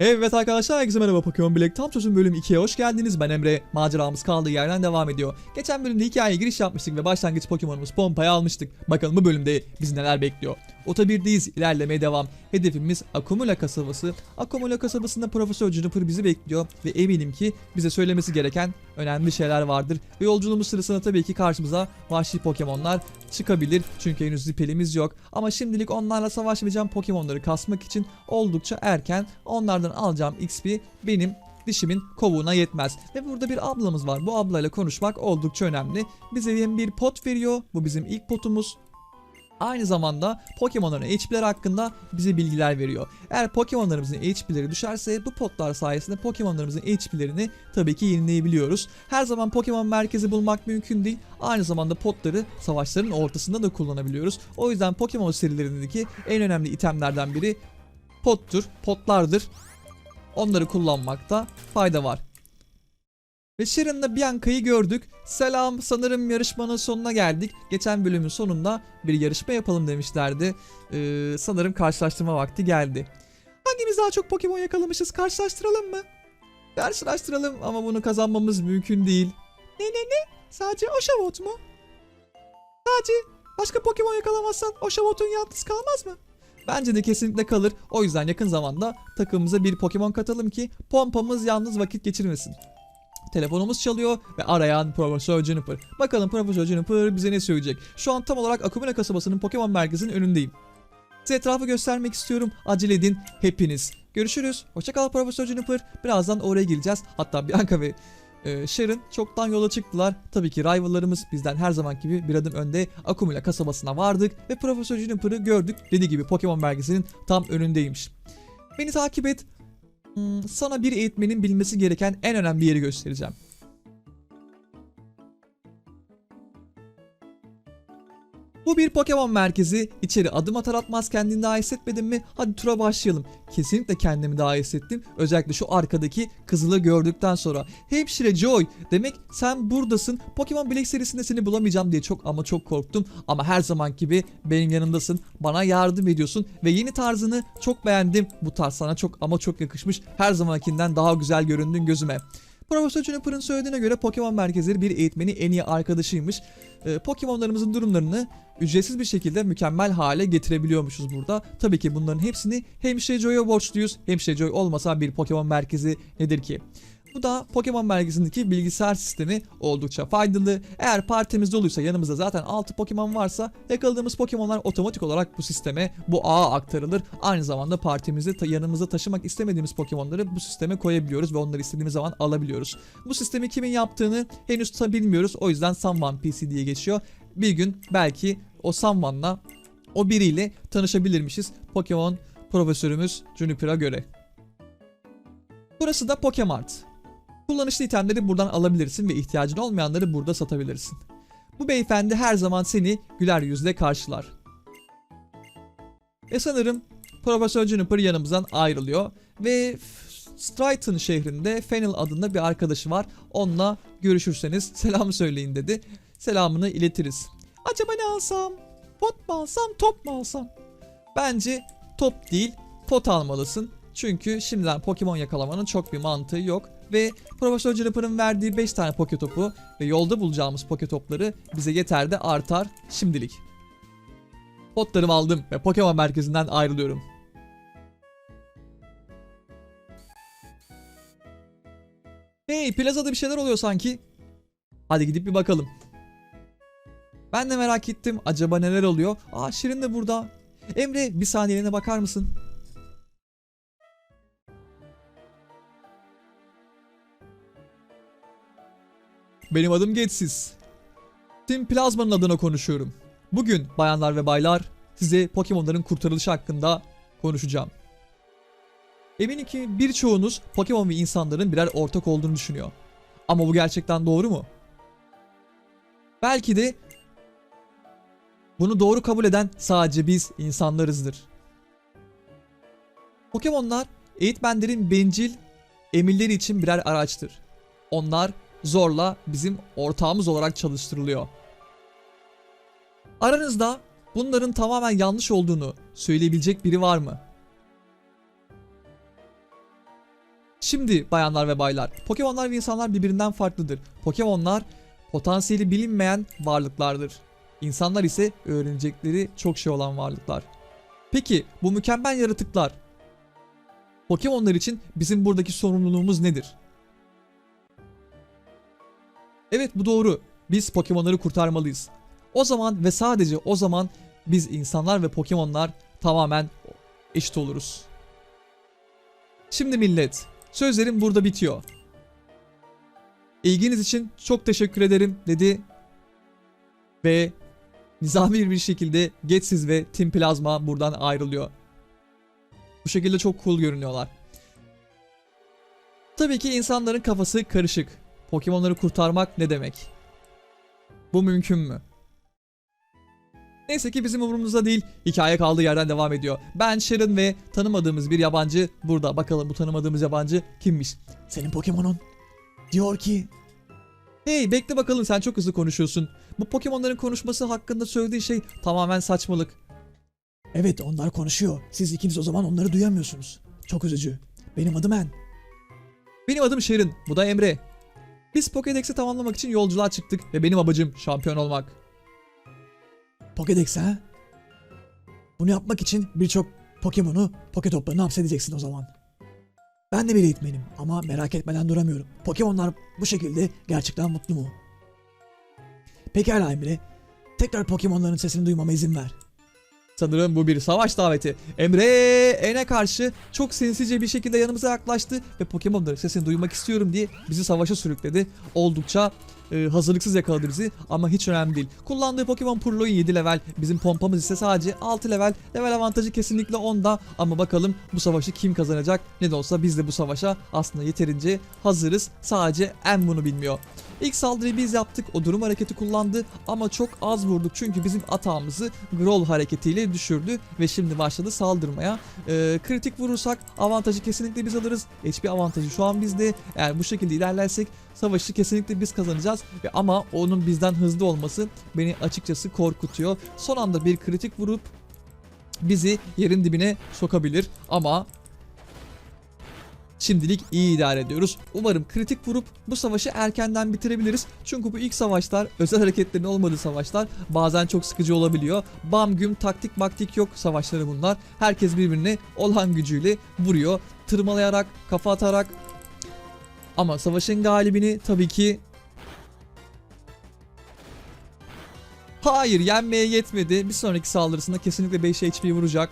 Evet arkadaşlar herkese merhaba Pokemon Black Tam Çözüm bölüm 2'ye hoş geldiniz. Ben Emre. Maceramız kaldığı yerden devam ediyor. Geçen bölümde hikayeye giriş yapmıştık ve başlangıç Pokemon'umuz Pompa'yı almıştık. Bakalım bu bölümde bizi neler bekliyor. Ota 1'deyiz. ilerlemeye devam. Hedefimiz Akumula kasabası. Akumula kasabasında Profesör Juniper bizi bekliyor ve eminim ki bize söylemesi gereken önemli şeyler vardır. Ve yolculuğumuz sırasında tabii ki karşımıza vahşi Pokemon'lar çıkabilir. Çünkü henüz zipelimiz yok. Ama şimdilik onlarla savaşmayacağım Pokemon'ları kasmak için oldukça erken. Onlardan alacağım XP benim dişimin kovuğuna yetmez. Ve burada bir ablamız var. Bu ablayla konuşmak oldukça önemli. Bize hem bir pot veriyor. Bu bizim ilk potumuz. Aynı zamanda Pokemon'ların HP'leri hakkında bize bilgiler veriyor. Eğer Pokemon'larımızın HP'leri düşerse bu potlar sayesinde Pokemon'larımızın HP'lerini tabii ki yenileyebiliyoruz. Her zaman Pokemon merkezi bulmak mümkün değil. Aynı zamanda potları savaşların ortasında da kullanabiliyoruz. O yüzden Pokemon serilerindeki en önemli itemlerden biri pottur, potlardır. Onları kullanmakta fayda var. Ve Sharon'la Bianca'yı gördük. Selam sanırım yarışmanın sonuna geldik. Geçen bölümün sonunda bir yarışma yapalım demişlerdi. Ee, sanırım karşılaştırma vakti geldi. Hangimiz daha çok Pokemon yakalamışız karşılaştıralım mı? Karşılaştıralım ama bunu kazanmamız mümkün değil. Ne ne ne? Sadece Oshawott mu? Sadece başka Pokemon yakalamazsan Oshawott'un yalnız kalmaz mı? Bence de kesinlikle kalır. O yüzden yakın zamanda takımımıza bir Pokemon katalım ki pompamız yalnız vakit geçirmesin. Telefonumuz çalıyor ve arayan Profesör Juniper. Bakalım Profesör Juniper bize ne söyleyecek. Şu an tam olarak Akumula kasabasının Pokemon merkezinin önündeyim. Size etrafı göstermek istiyorum. Acele edin hepiniz. Görüşürüz. Hoşçakal Profesör Juniper. Birazdan oraya gireceğiz. Hatta Bianca ve e, Sharon çoktan yola çıktılar. Tabii ki rivallarımız bizden her zaman gibi bir adım önde. Akumula kasabasına vardık ve Profesör Juniper'ı gördük. Dediği gibi Pokemon merkezinin tam önündeymiş. Beni takip et. Hmm, sana bir eğitmenin bilmesi gereken en önemli yeri göstereceğim. Bu bir Pokemon merkezi. İçeri adım atar atmaz kendini daha hissetmedin mi? Hadi tura başlayalım. Kesinlikle kendimi daha hissettim. Özellikle şu arkadaki kızılı gördükten sonra. Hemşire Joy demek sen buradasın. Pokemon Black serisinde seni bulamayacağım diye çok ama çok korktum. Ama her zaman gibi benim yanımdasın. Bana yardım ediyorsun. Ve yeni tarzını çok beğendim. Bu tarz sana çok ama çok yakışmış. Her zamankinden daha güzel göründün gözüme. Profesör Juniper'ın söylediğine göre Pokemon merkezleri bir eğitmeni en iyi arkadaşıymış. Ee, Pokemon'larımızın durumlarını ücretsiz bir şekilde mükemmel hale getirebiliyormuşuz burada. Tabii ki bunların hepsini Hemşire Joy'a borçluyuz. Hemşire Joy olmasa bir Pokemon merkezi nedir ki? Bu da Pokemon merkezindeki bilgisayar sistemi oldukça faydalı. Eğer partimiz doluysa yanımızda zaten 6 Pokemon varsa yakaladığımız Pokemon'lar otomatik olarak bu sisteme, bu ağa aktarılır. Aynı zamanda partimizde yanımızda taşımak istemediğimiz Pokemon'ları bu sisteme koyabiliyoruz ve onları istediğimiz zaman alabiliyoruz. Bu sistemi kimin yaptığını henüz bilmiyoruz. O yüzden Someone PC diye geçiyor. Bir gün belki o Someone'la o biriyle tanışabilirmişiz Pokemon profesörümüz Juniper'a göre. Burası da Pokemart. Kullanışlı itemleri buradan alabilirsin ve ihtiyacın olmayanları burada satabilirsin. Bu beyefendi her zaman seni güler yüzle karşılar. Ve sanırım Profesör Juniper yanımızdan ayrılıyor ve Stryton şehrinde Fennel adında bir arkadaşı var. Onunla görüşürseniz selam söyleyin dedi. Selamını iletiriz. Acaba ne alsam? Pot mu alsam, top mu alsam? Bence top değil, pot almalısın. Çünkü şimdiden Pokemon yakalamanın çok bir mantığı yok. Ve Profesör Juniper'ın verdiği 5 tane Poketopu ve yolda bulacağımız Poketopları bize yeter de artar şimdilik. Potlarımı aldım ve Pokemon merkezinden ayrılıyorum. Hey plazada bir şeyler oluyor sanki. Hadi gidip bir bakalım. Ben de merak ettim acaba neler oluyor. Aa Şirin de burada. Emre bir saniyeliğine bakar mısın? Benim adım Getsis. Tim Plazma'nın adına konuşuyorum. Bugün bayanlar ve baylar size Pokemon'ların kurtarılışı hakkında konuşacağım. Eminim ki birçoğunuz Pokemon ve insanların birer ortak olduğunu düşünüyor. Ama bu gerçekten doğru mu? Belki de bunu doğru kabul eden sadece biz insanlarızdır. Pokemonlar eğitmenlerin bencil emirleri için birer araçtır. Onlar zorla bizim ortağımız olarak çalıştırılıyor. Aranızda bunların tamamen yanlış olduğunu söyleyebilecek biri var mı? Şimdi bayanlar ve baylar, Pokemonlar ve insanlar birbirinden farklıdır. Pokemonlar potansiyeli bilinmeyen varlıklardır. İnsanlar ise öğrenecekleri çok şey olan varlıklar. Peki bu mükemmel yaratıklar Pokemonlar için bizim buradaki sorumluluğumuz nedir? Evet bu doğru. Biz Pokemonları kurtarmalıyız. O zaman ve sadece o zaman biz insanlar ve Pokemonlar tamamen eşit oluruz. Şimdi millet, sözlerim burada bitiyor. İlginiz için çok teşekkür ederim dedi ve nizami bir şekilde Getsiz ve Team Plazma buradan ayrılıyor. Bu şekilde çok cool görünüyorlar. Tabii ki insanların kafası karışık. Pokemonları kurtarmak ne demek? Bu mümkün mü? Neyse ki bizim umurumuzda değil. Hikaye kaldığı yerden devam ediyor. Ben Sharon ve tanımadığımız bir yabancı burada. Bakalım bu tanımadığımız yabancı kimmiş? Senin Pokemon'un diyor ki Hey bekle bakalım sen çok hızlı konuşuyorsun. Bu Pokemon'ların konuşması hakkında söylediği şey tamamen saçmalık. Evet onlar konuşuyor. Siz ikiniz o zaman onları duyamıyorsunuz. Çok üzücü. Benim adım En. Benim adım Sharon, bu da Emre. Biz Pokédex'i tamamlamak için yolculuğa çıktık ve benim amacım şampiyon olmak. Pokedex ha? Bunu yapmak için birçok Pokemon'u Poketop'larına hapsedeceksin o zaman. Ben de bir eğitmenim ama merak etmeden duramıyorum. Pokemonlar bu şekilde gerçekten mutlu mu? Pekala Emre. Tekrar Pokemonların sesini duymama izin ver. Sanırım bu bir savaş daveti. Emre Ene karşı çok sinsice bir şekilde yanımıza yaklaştı ve Pokemon'ların sesini duymak istiyorum diye bizi savaşa sürükledi. Oldukça e, hazırlıksız yakaladı bizi ama hiç önemli değil. Kullandığı Pokemon Purloin 7 level, bizim pompamız ise sadece 6 level. Level avantajı kesinlikle onda ama bakalım bu savaşı kim kazanacak? Ne de olsa biz de bu savaşa aslında yeterince hazırız. Sadece En bunu bilmiyor. İlk saldırıyı biz yaptık. O durum hareketi kullandı ama çok az vurduk çünkü bizim atağımızı Growl hareketiyle düşürdü ve şimdi başladı saldırmaya. Ee, kritik vurursak avantajı kesinlikle biz alırız. HP avantajı şu an bizde. Eğer bu şekilde ilerlersek savaşı kesinlikle biz kazanacağız. Ve ama onun bizden hızlı olması beni açıkçası korkutuyor. Son anda bir kritik vurup bizi yerin dibine sokabilir ama Şimdilik iyi idare ediyoruz. Umarım kritik vurup bu savaşı erkenden bitirebiliriz. Çünkü bu ilk savaşlar, özel hareketlerin olmadığı savaşlar bazen çok sıkıcı olabiliyor. Bam güm taktik maktik yok savaşları bunlar. Herkes birbirine olan gücüyle vuruyor. Tırmalayarak, kafa atarak. Ama savaşın galibini tabii ki Hayır yenmeye yetmedi. Bir sonraki saldırısında kesinlikle 5 HP vuracak.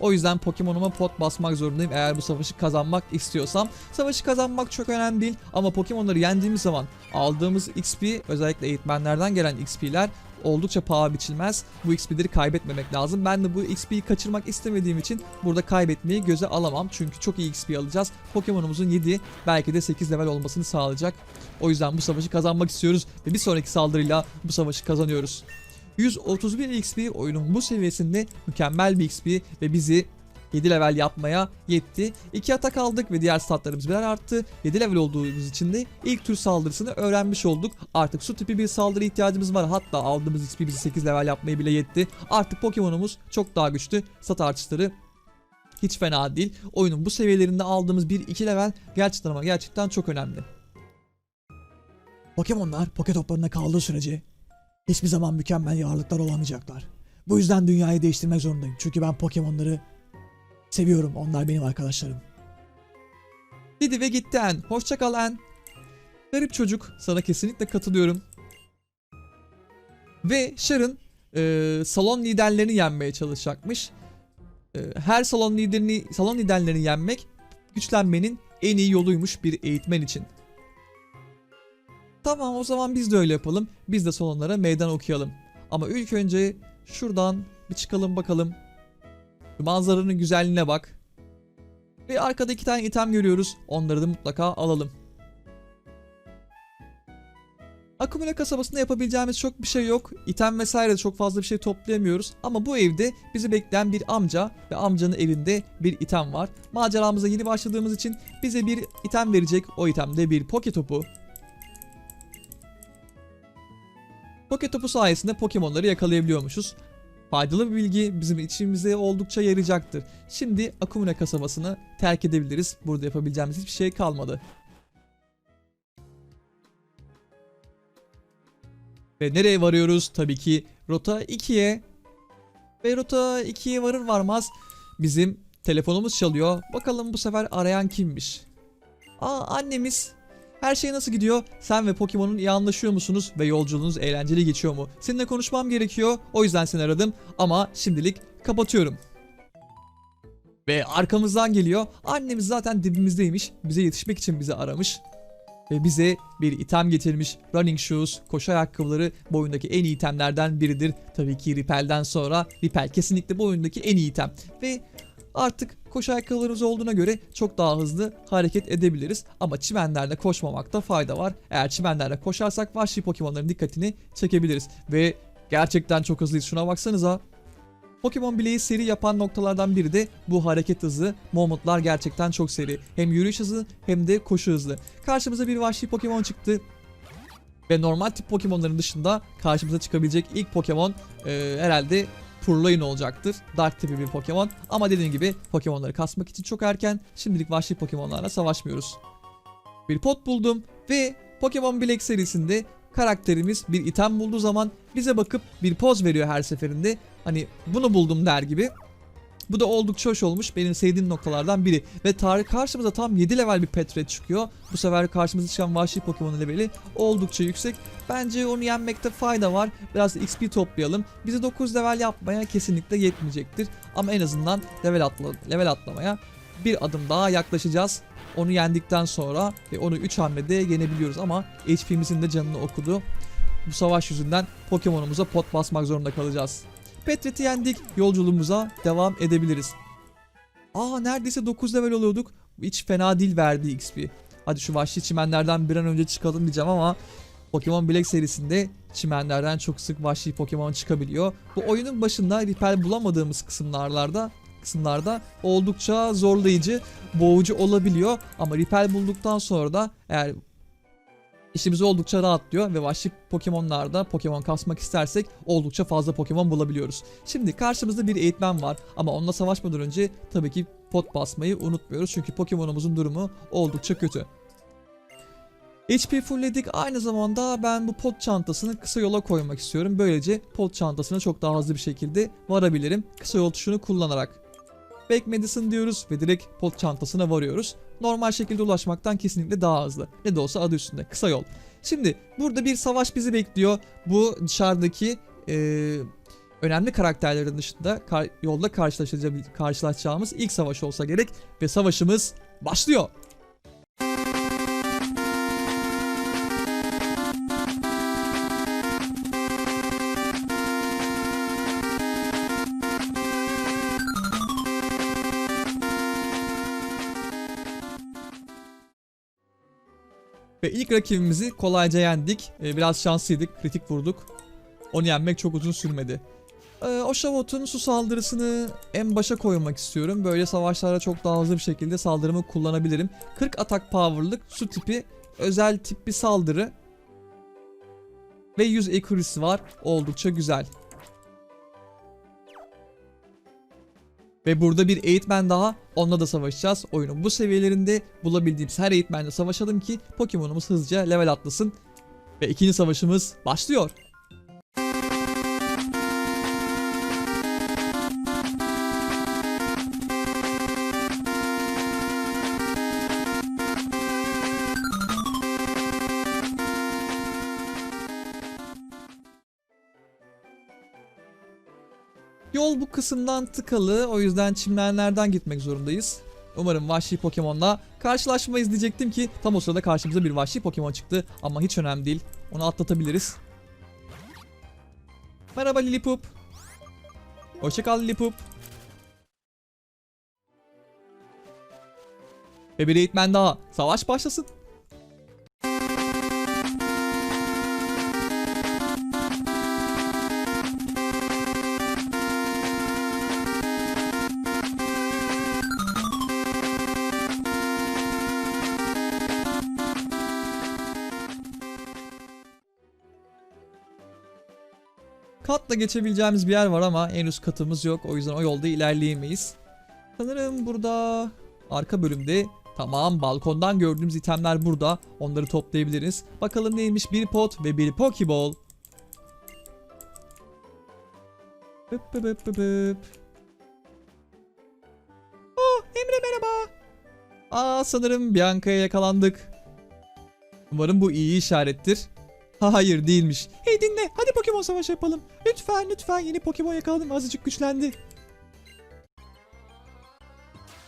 O yüzden Pokemon'uma pot basmak zorundayım eğer bu savaşı kazanmak istiyorsam. Savaşı kazanmak çok önemli değil ama Pokemon'ları yendiğimiz zaman aldığımız XP özellikle eğitmenlerden gelen XP'ler oldukça paha biçilmez. Bu XP'leri kaybetmemek lazım. Ben de bu XP'yi kaçırmak istemediğim için burada kaybetmeyi göze alamam. Çünkü çok iyi XP alacağız. Pokemon'umuzun 7 belki de 8 level olmasını sağlayacak. O yüzden bu savaşı kazanmak istiyoruz ve bir sonraki saldırıyla bu savaşı kazanıyoruz. 131 XP oyunun bu seviyesinde mükemmel bir XP ve bizi 7 level yapmaya yetti. 2 atak aldık ve diğer statlarımız birer arttı. 7 level olduğumuz için de ilk tür saldırısını öğrenmiş olduk. Artık su tipi bir saldırı ihtiyacımız var. Hatta aldığımız XP bizi 8 level yapmaya bile yetti. Artık Pokemon'umuz çok daha güçlü. Stat artışları hiç fena değil. Oyunun bu seviyelerinde aldığımız 1-2 level gerçekten ama gerçekten çok önemli. Pokemonlar Poketop'larına kaldığı sürece hiçbir zaman mükemmel varlıklar olamayacaklar. Bu yüzden dünyayı değiştirmek zorundayım. Çünkü ben Pokemonları seviyorum. Onlar benim arkadaşlarım. Dedi ve gitti En. Hoşça kal En. Garip çocuk. Sana kesinlikle katılıyorum. Ve Sharon e, salon liderlerini yenmeye çalışacakmış. E, her salon liderini salon liderlerini yenmek güçlenmenin en iyi yoluymuş bir eğitmen için. Tamam o zaman biz de öyle yapalım. Biz de salonlara meydan okuyalım. Ama ilk önce şuradan bir çıkalım bakalım. Manzaranın güzelliğine bak. Ve arkada iki tane item görüyoruz. Onları da mutlaka alalım. Akumule kasabasında yapabileceğimiz çok bir şey yok. İtem vesaire de çok fazla bir şey toplayamıyoruz. Ama bu evde bizi bekleyen bir amca ve amcanın evinde bir item var. Maceramıza yeni başladığımız için bize bir item verecek. O itemde bir poke topu. Poke topu sayesinde Pokemon'ları yakalayabiliyormuşuz. faydalı bir bilgi bizim içimize oldukça yarayacaktır. Şimdi Akumune kasabasını terk edebiliriz. Burada yapabileceğimiz hiçbir şey kalmadı. Ve nereye varıyoruz? Tabii ki Rota 2'ye. Ve Rota 2'ye varır varmaz bizim telefonumuz çalıyor. Bakalım bu sefer arayan kimmiş? Aa annemiz. Her şey nasıl gidiyor? Sen ve Pokemon'un iyi anlaşıyor musunuz ve yolculuğunuz eğlenceli geçiyor mu? Seninle konuşmam gerekiyor. O yüzden seni aradım ama şimdilik kapatıyorum. Ve arkamızdan geliyor. Annemiz zaten dibimizdeymiş. Bize yetişmek için bizi aramış. Ve bize bir item getirmiş. Running shoes, koşu ayakkabıları bu oyundaki en iyi itemlerden biridir. Tabii ki Ripel'den sonra Ripel kesinlikle bu oyundaki en iyi item. Ve artık koşu ayakkabılarımız olduğuna göre çok daha hızlı hareket edebiliriz. Ama çimenlerde koşmamakta fayda var. Eğer çimenlerde koşarsak vahşi Pokemon'ların dikkatini çekebiliriz. Ve gerçekten çok hızlıyız. Şuna baksanıza. Pokemon bileği seri yapan noktalardan biri de bu hareket hızı. Momotlar gerçekten çok seri. Hem yürüyüş hızı hem de koşu hızlı. Karşımıza bir vahşi Pokemon çıktı. Ve normal tip Pokemon'ların dışında karşımıza çıkabilecek ilk Pokemon e, herhalde Purloin olacaktır. Dark tipi bir Pokemon. Ama dediğim gibi Pokemon'ları kasmak için çok erken. Şimdilik vahşi Pokemon'larla savaşmıyoruz. Bir pot buldum ve Pokemon Black serisinde karakterimiz bir item bulduğu zaman bize bakıp bir poz veriyor her seferinde. Hani bunu buldum der gibi. Bu da oldukça hoş olmuş. Benim sevdiğim noktalardan biri. Ve tarih karşımıza tam 7 level bir Petret çıkıyor. Bu sefer karşımıza çıkan vahşi Pokemon leveli oldukça yüksek. Bence onu yenmekte fayda var. Biraz XP toplayalım. Bize 9 level yapmaya kesinlikle yetmeyecektir. Ama en azından level, atla, level atlamaya bir adım daha yaklaşacağız. Onu yendikten sonra ve onu 3 hamlede yenebiliyoruz ama HP'mizin de canını okudu. Bu savaş yüzünden Pokemon'umuza pot basmak zorunda kalacağız. Petret'i yendik. Yolculuğumuza devam edebiliriz. Aa neredeyse 9 level oluyorduk. Hiç fena değil verdi XP. Hadi şu vahşi çimenlerden bir an önce çıkalım diyeceğim ama Pokemon Black serisinde çimenlerden çok sık vahşi Pokemon çıkabiliyor. Bu oyunun başında Ripel bulamadığımız kısımlarda kısımlarda oldukça zorlayıcı, boğucu olabiliyor. Ama Ripel bulduktan sonra da eğer işimiz oldukça rahatlıyor ve vahşi Pokemon'larda Pokemon kasmak istersek oldukça fazla Pokemon bulabiliyoruz. Şimdi karşımızda bir eğitmen var ama onunla savaşmadan önce tabii ki pot basmayı unutmuyoruz çünkü Pokemon'umuzun durumu oldukça kötü. HP fullledik aynı zamanda ben bu pot çantasını kısa yola koymak istiyorum. Böylece pot çantasına çok daha hızlı bir şekilde varabilirim kısa yol tuşunu kullanarak. Back Medicine diyoruz ve direkt pot çantasına varıyoruz. Normal şekilde ulaşmaktan kesinlikle daha hızlı. Ne de olsa adı üstünde kısa yol. Şimdi burada bir savaş bizi bekliyor. Bu dışarıdaki eee, önemli karakterlerin dışında kar- yolda karşılaşacağı- karşılaşacağımız ilk savaş olsa gerek. Ve savaşımız başlıyor. Ve ilk rakibimizi kolayca yendik. Ee, biraz şanslıydık, kritik vurduk. Onu yenmek çok uzun sürmedi. Ee, Oshawot'un su saldırısını en başa koymak istiyorum. Böyle savaşlarda çok daha hızlı bir şekilde saldırımı kullanabilirim. 40 atak power'lık su tipi özel tip bir saldırı. Ve 100 accuracy var. Oldukça güzel. Ve burada bir eğitmen daha onunla da savaşacağız. Oyunun bu seviyelerinde bulabildiğimiz her eğitmenle savaşalım ki Pokemon'umuz hızlıca level atlasın. Ve ikinci savaşımız başlıyor. Bu kısımdan tıkalı o yüzden çimlerlerden gitmek zorundayız. Umarım vahşi Pokemon'la karşılaşmayız diyecektim ki tam o sırada karşımıza bir vahşi Pokemon çıktı ama hiç önemli değil. Onu atlatabiliriz. Merhaba Lillipup. Hoşçakal Lillipup. Ve bir eğitmen daha. Savaş başlasın. Katla geçebileceğimiz bir yer var ama en üst katımız yok. O yüzden o yolda ilerleyemeyiz. Sanırım burada arka bölümde tamam balkondan gördüğümüz itemler burada. Onları toplayabiliriz. Bakalım neymiş bir pot ve bir pokeball. Bıp bıp bıp bıp. Oh Emre merhaba. Aa sanırım Bianca'ya yakalandık. Umarım bu iyi işarettir. Ha, Hayır değilmiş. Hey Pokemon savaşı yapalım. Lütfen lütfen yeni Pokemon yakaladım azıcık güçlendi.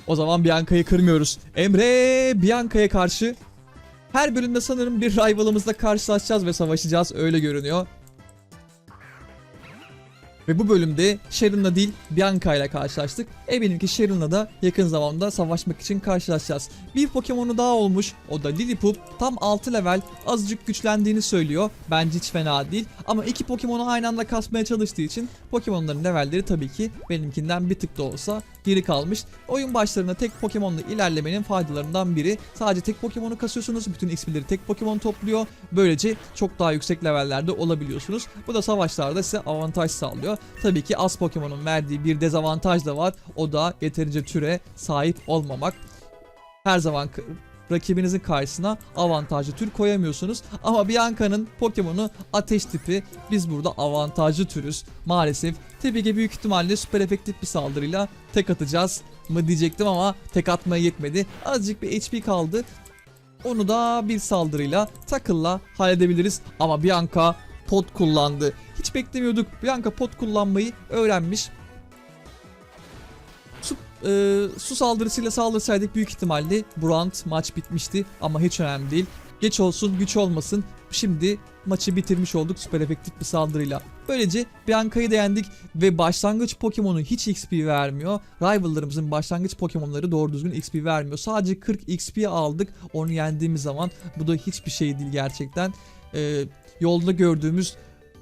O zaman Bianca'yı kırmıyoruz. Emre Bianca'ya karşı her bölümde sanırım bir rivalımızla karşılaşacağız ve savaşacağız öyle görünüyor. Ve bu bölümde Sharon'la değil Bianca ile karşılaştık. Eminim ki Sharon'la da yakın zamanda savaşmak için karşılaşacağız. Bir Pokemon'u daha olmuş. O da Lillipup. Tam 6 level azıcık güçlendiğini söylüyor. Bence hiç fena değil. Ama iki Pokemon'u aynı anda kasmaya çalıştığı için Pokemon'ların levelleri tabii ki benimkinden bir tık da olsa geri kalmış. Oyun başlarında tek Pokemon'la ilerlemenin faydalarından biri. Sadece tek Pokemon'u kasıyorsunuz. Bütün XP'leri tek Pokemon topluyor. Böylece çok daha yüksek levellerde olabiliyorsunuz. Bu da savaşlarda size avantaj sağlıyor. Tabii ki az Pokemon'un verdiği bir dezavantaj da var. O da yeterince türe sahip olmamak. Her zaman rakibinizin karşısına avantajlı tür koyamıyorsunuz. Ama Bianca'nın Pokemon'u ateş tipi. Biz burada avantajlı türüz. Maalesef tabii ki büyük ihtimalle süper efektif bir saldırıyla tek atacağız mı diyecektim ama tek atmaya yetmedi. Azıcık bir HP kaldı. Onu da bir saldırıyla takılla halledebiliriz. Ama Bianca pot kullandı. Hiç beklemiyorduk. Bianca pot kullanmayı öğrenmiş. E, su saldırısıyla saldırsaydık büyük ihtimalle Brand maç bitmişti ama hiç önemli değil. Geç olsun güç olmasın. Şimdi maçı bitirmiş olduk süper efektif bir saldırıyla. Böylece Bianca'yı da yendik ve başlangıç Pokemon'u hiç XP vermiyor. Rival'larımızın başlangıç Pokemon'ları doğru düzgün XP vermiyor. Sadece 40 XP aldık onu yendiğimiz zaman. Bu da hiçbir şey değil gerçekten. Ee, yolda gördüğümüz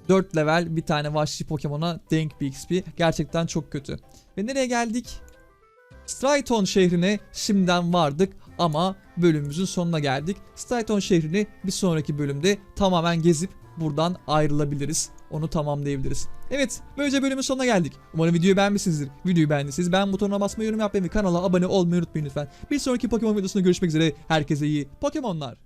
4 level bir tane vahşi Pokemon'a denk bir XP. Gerçekten çok kötü. Ve nereye geldik? Strayton şehrine şimdiden vardık ama bölümümüzün sonuna geldik. Strayton şehrini bir sonraki bölümde tamamen gezip buradan ayrılabiliriz. Onu tamamlayabiliriz. Evet böylece bölümün sonuna geldik. Umarım videoyu beğenmişsinizdir. Videoyu beğendiyseniz beğen butonuna basmayı, yorum yapmayı ve kanala abone olmayı unutmayın lütfen. Bir sonraki Pokemon videosunda görüşmek üzere. Herkese iyi Pokemonlar.